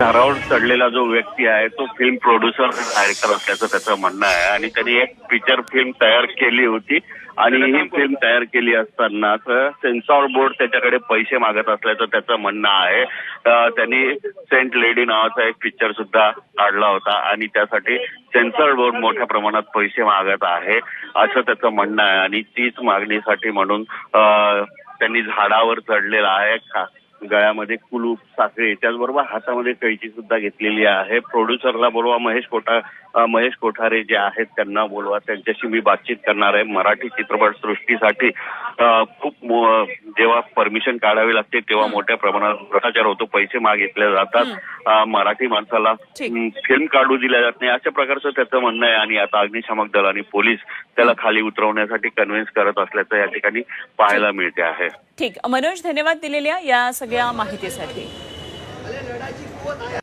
धारावर चढलेला जो व्यक्ती आहे तो फिल्म प्रोड्युसर डायरेक्टर असल्याचं त्याचं म्हणणं आहे. आणि त्यांनी एक फीचर फिल्म तयार केली होती. आणि ही फिल्म तयार केली असताना सेन्सॉर बोर्ड त्याच्याकडे पैसे मागत असल्याचं त्याचं म्हणणं आहे. त्यांनी सेंट लेडी नावाचा एक पिक्चर सुद्धा काढला होता. आणि त्यासाठी सेन्सॉर बोर्ड मोठ्या प्रमाणात पैसे मागत आहे असं त्याचं म्हणणं आहे. आणि तीच मागणीसाठी म्हणून त्यांनी झाडावर चढलेला आहे. गळ्यामध्ये कुलूप साखळी त्याचबरोबर हातामध्ये कैची सुद्धा घेतलेली आहे. प्रोड्युसरला बोलवा महेश कोठा महेश कोठारे जे आहेत त्यांना बोलवा. त्यांच्याशी मी बातचीत करणार आहे. मराठी चित्रपट सृष्टीसाठी खूप जेव्हा परमिशन काढावी लागते तेव्हा मोठ्या प्रमाणात भ्रष्टाचार होतो. पैसे मागितले जातात. मराठी माणसाला फिल्म काढू दिल्या जात नाही. अशा प्रकारचं त्याचं म्हणणं आहे. आणि आता अग्निशामक दल आणि पोलीस त्याला खाली उतरवण्यासाठी कन्व्हिन्स करत असल्याचं या ठिकाणी पाहायला मिळते आहे. ठीक. मनोज धन्यवाद दिलेल्या या सगळ्या माहितीसाठी.